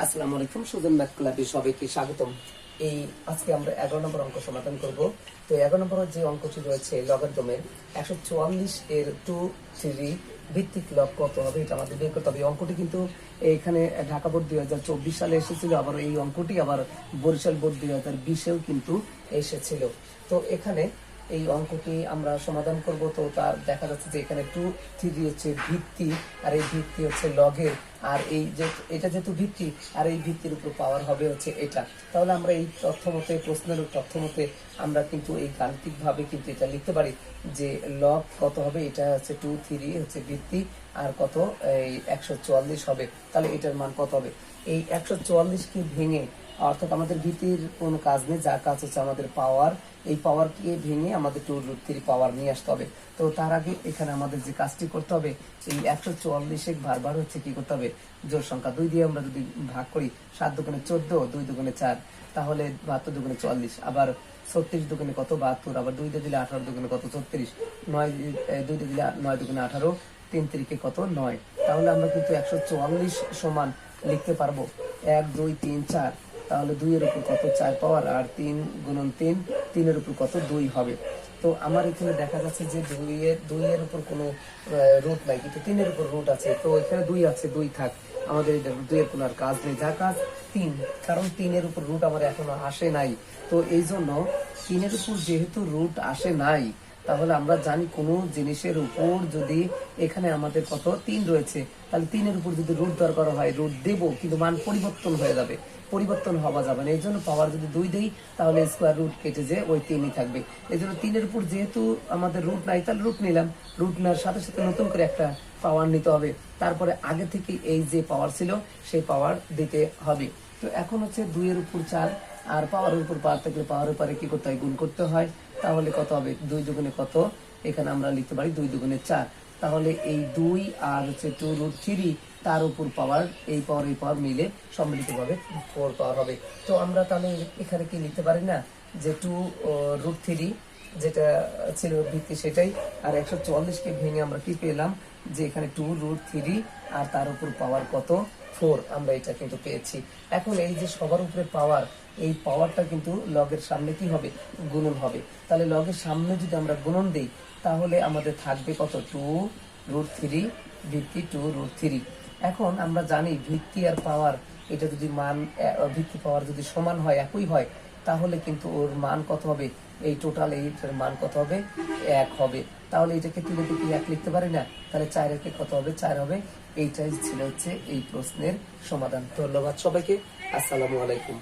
আসসালামু আলাইকুম, সুজন ম্যাথ ক্লাবে সবাইকে স্বাগতম। এই আজকে আমরা এগারো নম্বর অঙ্ক সমাধান করব। তো এগারো নম্বর যে অঙ্কটি রয়েছে লগারিদমের একশো চুয়াল্লিশ এর টু থ্রি ভিত্তিক লগ কত হবে এটা আমাদের বের করতে হবে। অঙ্কটি কিন্তু এখানে ঢাকা বোর্ড দুই হাজার চব্বিশ সালে এসেছিল, আবার এই অঙ্কটি আবার বরিশাল বোর্ড দুই হাজার বিশেও কিন্তু এসেছিল। তো এখানে এই অঙ্কটি আমরা সমাধান করব। তো তার দেখা যাচ্ছে যে এখানে টু থ্রি হচ্ছে ভিত্তি, আর এই ভিত্তি হচ্ছে লগের। আর এই যে, এটা যেহেতু ভিত্তি, আর এই ভিত্তির উপর পাওয়ার হবে হচ্ছে এটা। তাহলে আমরা এই তথ্য মতে প্রশ্নের তথ্য মতে আমরা কিন্তু এই গাণিতিক ভাবে কিন্তু এটা লিখতে পারি যে লগ কত হবে? এটা হচ্ছে টু থ্রি হচ্ছে ভিত্তি, আর কত? এই একশো চুয়াল্লিশ হবে। তাহলে এটার মান কত হবে? এই একশো চুয়াল্লিশকে ভেঙে অর্থাৎ আমাদের ভীতির কোনো কাজ নেই যার কাজ হচ্ছে আমাদের পাওয়ার এই পাওয়ারকে ভেঙে আমাদের টু রুট থ্রি পাওয়ার নিয়ে আসতে হবে। তো তার আগে এখানে আমাদের যে কাজটি করতে হবে, এই একশো চুয়াল্লিশে বারবার হচ্ছে কি করতে হবে? জোর সংখ্যা দুই দিয়ে আমরা যদি ভাগ করি, সাত দোকানে চোদ্দ, দুই দোকানে চার, তাহলে বাহাত্তর দোকানে চুয়াল্লিশ, আবার ছত্রিশ দোকানে কত বাহাত্তর, আবার দুই দিয়ে দিলে আঠারো দোকানে কত ছত্রিশ, নয় দুই দিলে নয় দোকানে আঠারো, তিন তিরিকে কত নয়। তাহলে আমরা কিন্তু একশো চুয়াল্লিশ সমান লিখতে পারব। এক, দুই, তিন, চার। তাহলে দুইয়ের উপর কত চার পাওয়ার আর তিন গুণন তিন, তিনের উপর কত দুই হবে? তো আমার এখানে দেখা যাচ্ছে যে দুইয়ের দুইয়ের উপর কোনো রুট নাই, কিন্তু তিনের উপর রুট আছে। তো এখানে দুই আছে, দুই থাক। আমাদের দুইয়ের কোনো আর কাজ নেই। যা কাজ তিন, কারণ তিনের উপর রুট আমার এখনও আসে নাই। তো এই জন্য তিনের উপর যেহেতু রুট আসে নাই তাহলে আমরা জানি কোনো জিনিসের উপর যদি এখানে আমাদের কত? তিন রয়েছে। তাহলে তিনের উপর যদি রুট দরকার হয়, রুট দেব, কিন্তু মান পরিবর্তন হয়ে যাবে। পরিবর্তন হওয়া যাবে না। এই জন্য পাওয়ার যদি দুই দেই, তাহলে স্কোয়ার রুট কেটে যে ওই তিনই থাকবে। এই জন্য তিনের উপর যেহেতু আমাদের রুট নাই, তাহলে রুট নিলাম। রুট নেওয়ার সাথে সাথে নতুন করে একটা পাওয়ার নিতে হবে। তারপরে আগে থেকে এই যে পাওয়ার ছিল, সেই পাওয়ার দিতে হবে। তো এখন হচ্ছে দুইয়ের উপর চার, আর পাওয়ারের উপর পাওয়ার থাকলে পাওয়ারের পরে কি করতে হয়? গুণ করতে হয়। তাহলে কত হবে? দুই দুগুণে কত? এখানে আমরা লিখতে পারি দুই দুগুণে চার। তাহলে এই দুই আর হচ্ছে টু রুট থ্রি তার উপর পাওয়ার এই পাওয়ার এই পাওয়ার মিলে সম্মিলিতভাবে ফোর পাওয়ার হবে। তো আমরা তাহলে এখানে কি লিখতে পারি না? যে টু রুট থ্রি যেটা ছিল ভিত্তি সেটাই, আর একশো চুয়াল্লিশকে ভেঙে আমরা কি পেলাম? যে এখানে টু রুট থ্রি আর তার উপর পাওয়ার কত? ফোর আমরা এটা কিন্তু পেয়েছি। এখন এই যে সবার উপরে পাওয়ার এই পাওয়ারটা কিন্তু লগের সামনে কি হবে? গুণন হবে। তাহলে লগের সামনে যদি আমরা গুণন দিই, তাহলে আমাদের থাকবে কত? টু রুট থ্রি ভিত্তি টু রুট থ্রি এখন আমরা জানি ভিত্তি আর পাওয়ার এটা যদি মান ভিত্তি পাওয়ার যদি সমান হয়, একই হয়, তাহলে কিন্তু ওর মান কত হবে? এই টোটাল এইটার মান কত হবে? এক হবে। তাহলে এটাকে তুলে তুই এক লিখতে পারি না? তাহলে চারের কে কত হবে? চার হবে। এইটাই ছিল হচ্ছে এই প্রশ্নের সমাধান। ধন্যবাদ সবাইকে। আসসালামু আলাইকুম।